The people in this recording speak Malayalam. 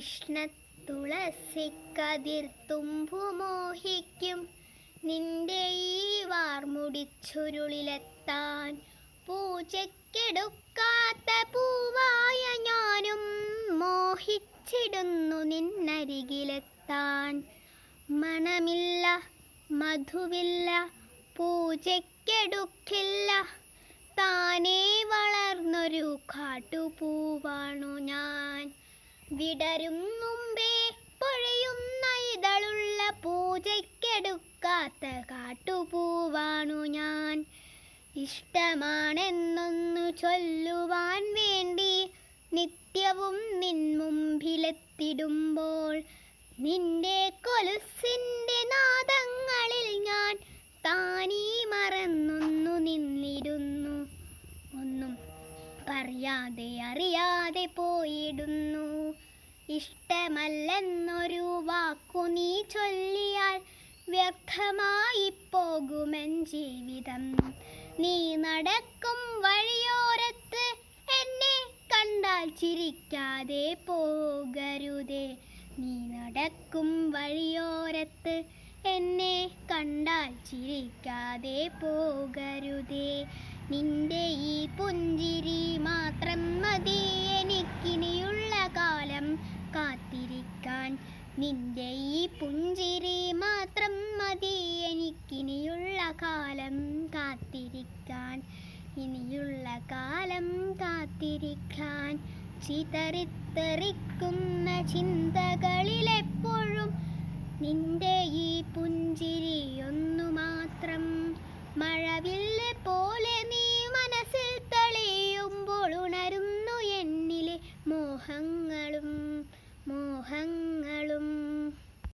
കൃഷ്ണ തുളസി കതിർത്തുമ്പു മോഹിക്കും. നിന്റെ ഈ വാർമുടിച്ചുരുളിലെത്താൻ പൂജയ്ക്കെടുക്കാത്ത പൂവായ ഞാനും മോഹിച്ചിടുന്നു നിന്നരികിലെത്താൻ. മണമില്ല മധുവില്ല പൂജയ്ക്കെടുക്കില്ല. താനേ വളർന്നൊരു കാട്ടുപൂവാണു ഞാൻ. വിടരും മുമ്പേ പൊഴയുന്ന ഇതളുള്ള പൂജയ്ക്കെടുക്കാത്ത കാട്ടുപൂവാണു ഞാൻ. ഇഷ്ടമാണെന്നൊന്നു ചൊല്ലുവാൻ വേണ്ടി നിത്യവും നിൻ മുമ്പിലെത്തിടുമ്പോൾ നിന്റെ കൊലുസിന്റെ നാദങ്ങളിൽ ഞാൻ താനീ പറയാതെ അറിയാതെ പോയിടുന്നു. ഇഷ്ടമല്ലെന്നൊരു വാക്കു നീ ചൊല്ലിയാൽ വ്യർത്ഥമായി പോകുമെൻ ജീവിതം. നീ നടക്കും വഴിയോരത്ത് എന്നെ കണ്ടാൽ ചിരിക്കാതെ പോകരുതേ. നീ നടക്കും വഴിയോരത്ത് എന്നെ കണ്ടാൽ ചിരിക്കാതെ പോകരുതേ. നിന്റെ ഈ പുഞ്ചിരി മാത്രം മതി. എനിക്കിനിയുള്ള കാലം കാത്തിരിക്കാൻ. നിന്റെ ഈ പുഞ്ചിരി മാത്രം മതി. എനിക്കിനിയുള്ള കാലം കാത്തിരിക്കാൻ. ഇനിയുള്ള കാലം കാത്തിരിക്കാൻ. ചിതറിത്തെറിക്കുന്ന ചിന്തകളിലെപ്പോഴും നിന്റെ ഈ പുഞ്ചിരി ഒന്നു മാത്രം ทั้ง